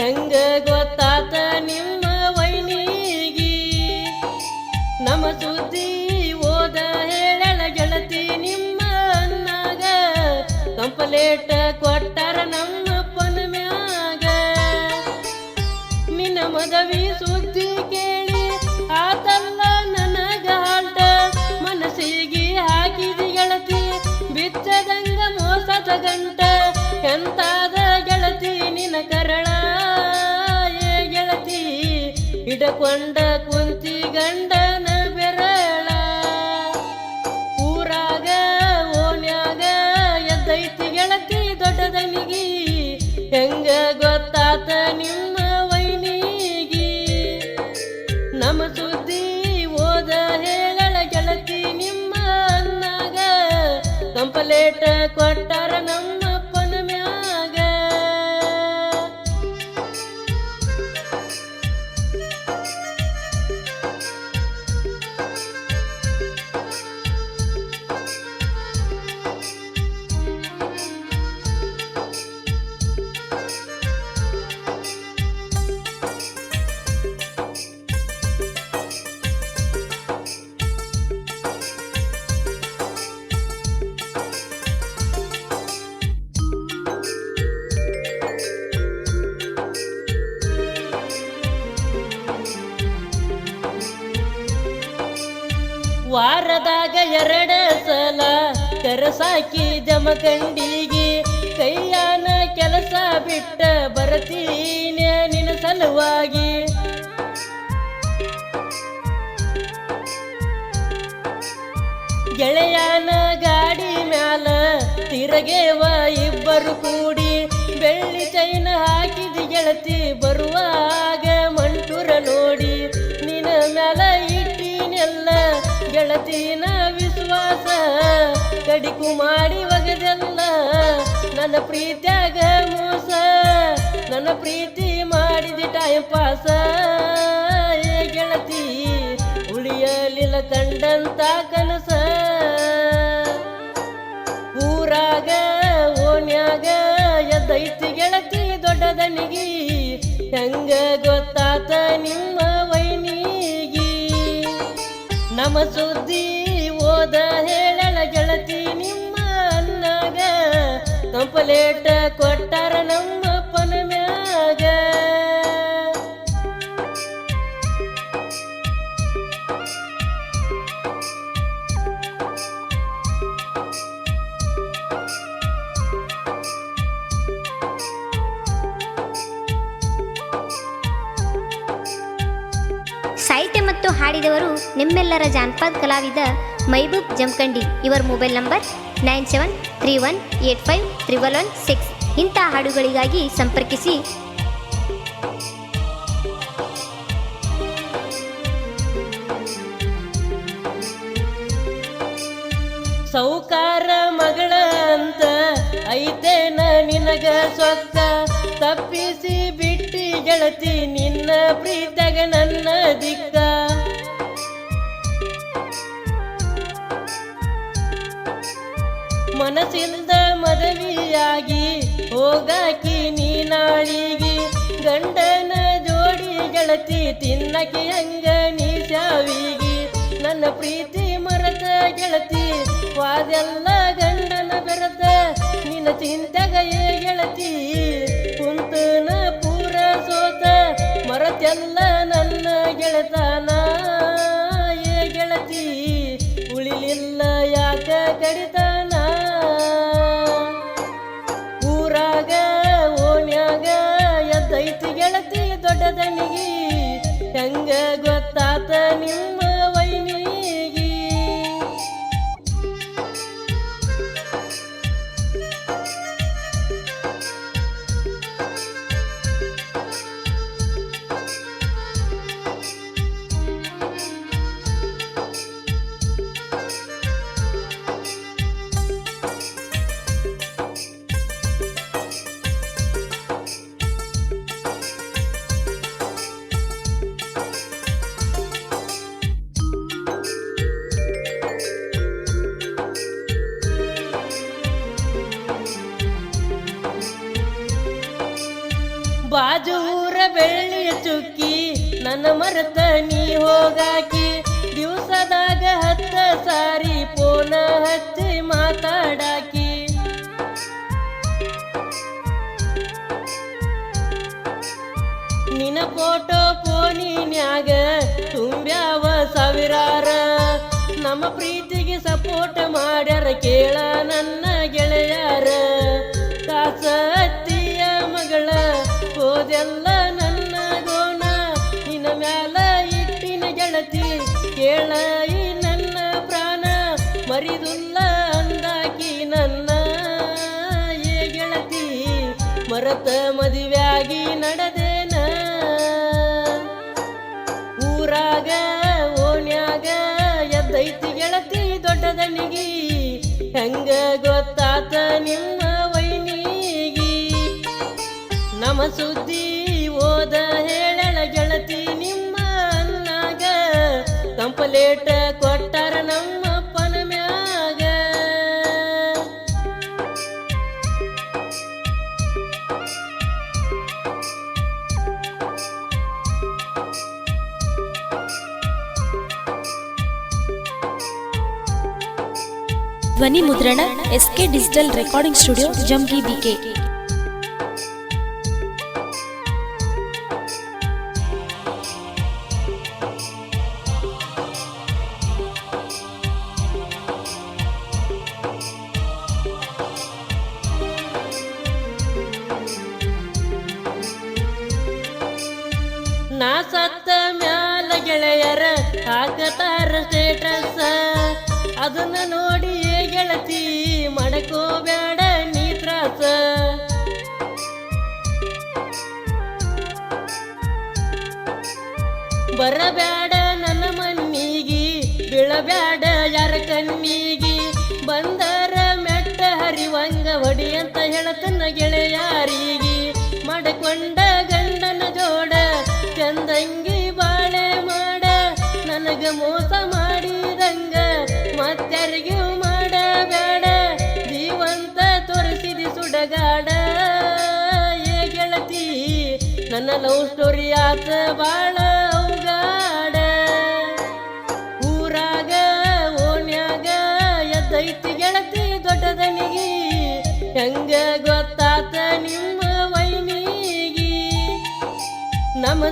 ಹೆಂಗ ಗೊತ್ತಾತ ನಿಮ್ಮ ವೈನಿಗಿ? ನಮ್ಮ ಸುದ್ದಿ ಓದ ಹೇಳಳ ಗೆಳತಿ ನಿಮ್ಮ ಅನ್ನಾಗ ಕಂಪಲೇಟ ಕೊಟ್ಟಾರ ನಮ್ಮಪ್ಪನ ಮ್ಯಾಗ. ನಿನ್ನ ಮದವಿ ಸುದ್ದಿ ಹಿಡಕೊಂಡ ಕುಂತಿ ಗಂಡನ ಬೆರಳ. ಊರಾಗ, ಓಣ್ಯಾಗ ಎದ್ದೈತಿ ಗೆಳತಿ ದೊಡ್ಡದನಿಗಿ. ಹೆಂಗ ಗೊತ್ತಾತ ನಿಮ್ಮ ವೈನಿಗಿ. ನಮ್ಮ ಸುದ್ದಿ ಓದ ಹೇಳಳ ಗೆಳತಿ ನಿಮ್ಮ ಅನ್ನಾಗ ಕಂಪಲೇಟ ಕೊಟ್ಟಾರ ನಮ್ಮಪ್ಪನ ವಾರದಾಗ ಎರಡ ಸಲ ಕರಸಾಕಿ ಜಮಕಂಡಿಗೆ ಕೈಯಾನ ಕೆಲಸ ಬಿಟ್ಟ ಬರತೀನಿ ನಿನ್ನ ಸಲುವಾಗಿ. ಗೆಳೆಯನ ಗಾಡಿ ಮ್ಯಾಲ ತಿರಗೇವ ಇಬ್ಬರು ಕೂಡಿ, ಬೆಳ್ಳಿ ಚೈನ ಹಾಕಿದ ಗೆಳತಿ ಬರುವಾಗ ಕಡಿಕು ಮಾಡಿ ಒಗದೆಲ್ಲ. ನನ್ನ ಪ್ರೀತಿಯಾಗ ಮೋಸ. ನನ್ನ ಪ್ರೀತಿ ಮಾಡಿದ ಟೈಮ್ ಪಾಸ ಗೆಳತಿ, ಉಳಿಯಲಿಲ್ಲ ಕಂಡಂತ ಕನಸ. ಊರಾಗ, ಓಣ್ಯಾಗ ಎದ್ದೈತಿ ಗೆಳತಿ ದೊಡ್ಡದನಿಗಿ. ಹೆಂಗ ಗೊತ್ತಾತ ನಿಮ್ಮ ವೈನಿಗಿ. ನಮ್ಮ ಸುದ್ದಿ ಕಂಪಲೇಟ ಕೊಟ್ಟಾರ ನಮ್ಮಪ್ಪನ ಮ್ಯಾಗ. ಸಾಹಿತ್ಯ ಮತ್ತು ಹಾಡಿದವರು ನಿಮ್ಮೆಲ್ಲರ ಜಾನಪದ ಕಲಾವಿದ ಮೈಬೂಬ್ ಜಮಖಂಡಿ. ಇವರ mobile number nine seven three one eight five triple one six. ಇಂಥ ಹಾಡುಗಳಿಗಾಗಿ ಸಂಪರ್ಕಿಸಿ. ಸೌಕಾರ ಮಗಳ ಅಂತ ಐತೇನ ನಿನಗ ಸೊಕ್ಕ? ತಪ್ಪಿಸಿ ಬಿಟ್ಟಿ ಗೆಳತಿ, ನಿನ್ನ ಪ್ರೀತಗ ನನ್ನ ದಿಕ್ಕ. ಮನಸ್ಸಿಂದ ಮದವಿಯಾಗಿ ಹೋಗಾಕಿ ನೀನಾಳಿಗಿ. ಗಂಡನ ಜೋಡಿ ಗೆಳತಿ ತಿನ್ನಕಿ ಹಂಗ ನೀ ಶಾವಿಗಿ ನನ್ನ ಪ್ರೀತಿ ಮರತ ಗೆಳತಿ, ವಾದೆಲ್ಲ ಗಂಡನ ಬೆರತ. ನಿನ್ನ ಚಿಂತೆಗ ಏ ಗೆಳತಿ, ಕುಂತನ ಪೂರ ಸೋತ. ಮರತೆಲ್ಲ ನನ್ನ ಗೆಳತನ ಗೆಳತಿ ದೊಡ್ಡದನಿಗೆ ಹೆಂಗ ಗೊತ್ತಾತ ನಿಮ್ಮ ನೀ ಹೋಗಾಕಿ, ದಿವಸದಾಗ ಹತ್ತ ಸಾರಿ ಪೋನ ಹಚ್ಚಿ ಮಾತಾಡಾಕಿ. ನಿನ್ನ ಫೋಟೋ ಫೋನಿನ್ಯಾಗ ತುಂಬ್ಯಾವ ಸಾವಿರಾರ. ನಮ್ಮ ಪ್ರೀತಿಗೆ ಸಪೋರ್ಟ್ ಮಾಡ್ಯಾರ ಕೇಳ ನನ್ನ ಮರಿದುಲ್ಲ ಅಂದಾಕಿ ನನ್ನ ಏ ಗೆಳತಿ, ಮರತ ಮದುವೆಯಾಗಿ ನಡೆದೇನ? ಊರಾಗ, ಓಣ್ಯಾಗ ಎದ್ದೈತಿ ಗೆಳತಿ ದೊಡ್ಡದನಿಗಿ ಹೆಂಗ ಗೊತ್ತಾತ ನಿಮ್ಮ ವೈನಿಗಿ? ನಮ್ಮ ಸುದ್ದಿ ಓದ ಹೇಳಳ ಗೆಳತಿ, ನಿಮ್ಮ ಅನ್ನಾಗ ಕಂಪಲೇಟ ಧ್ವನಿ ಮುದ್ರಣ S K digital recording studio Jangi BK ನಾ ಸತ್ತ ಮ್ಯಾಲ ಗೆಳೆಯರ ಹಾಕತಾರ ಸ್ಟೇಟಸ್ ಅದನ್ನ ನೋಡಿ ಏ ಗೆಳತಿ ಮಡಕೋಬೇಡ ನೀ ತ್ರಾಸ. ಬರಬೇಡ ನನ್ನ ಮನ್ನಿಗಿ, ಬೀಳಬೇಡ ಯಾರ ಕಣ್ಣಿಗಿ. ಬಂದರ ಮೆಟ್ಟ ಹರಿವಂಗ ಹೊಡಿ ಅಂತ ಹೇಳತನ್ನ ಗೆಳೆಯಾರಿಗಿ ನನ್ನ ಲವ್ ಸ್ಟೋರಿ ಆತ ಬಾಳ ಔಗಾಡ ಊರಾಗ, ಓಣ್ಯಾಗ, ಎದ್ದೈತಿ ಗೆಳತಿ ದೊಡ್ಡದನಿಗಿ. ಹೆಂಗ ಗೊತ್ತಾತ ನಿಮ್ಮ ವೈನಿಗಿ. ನಮ್ಮ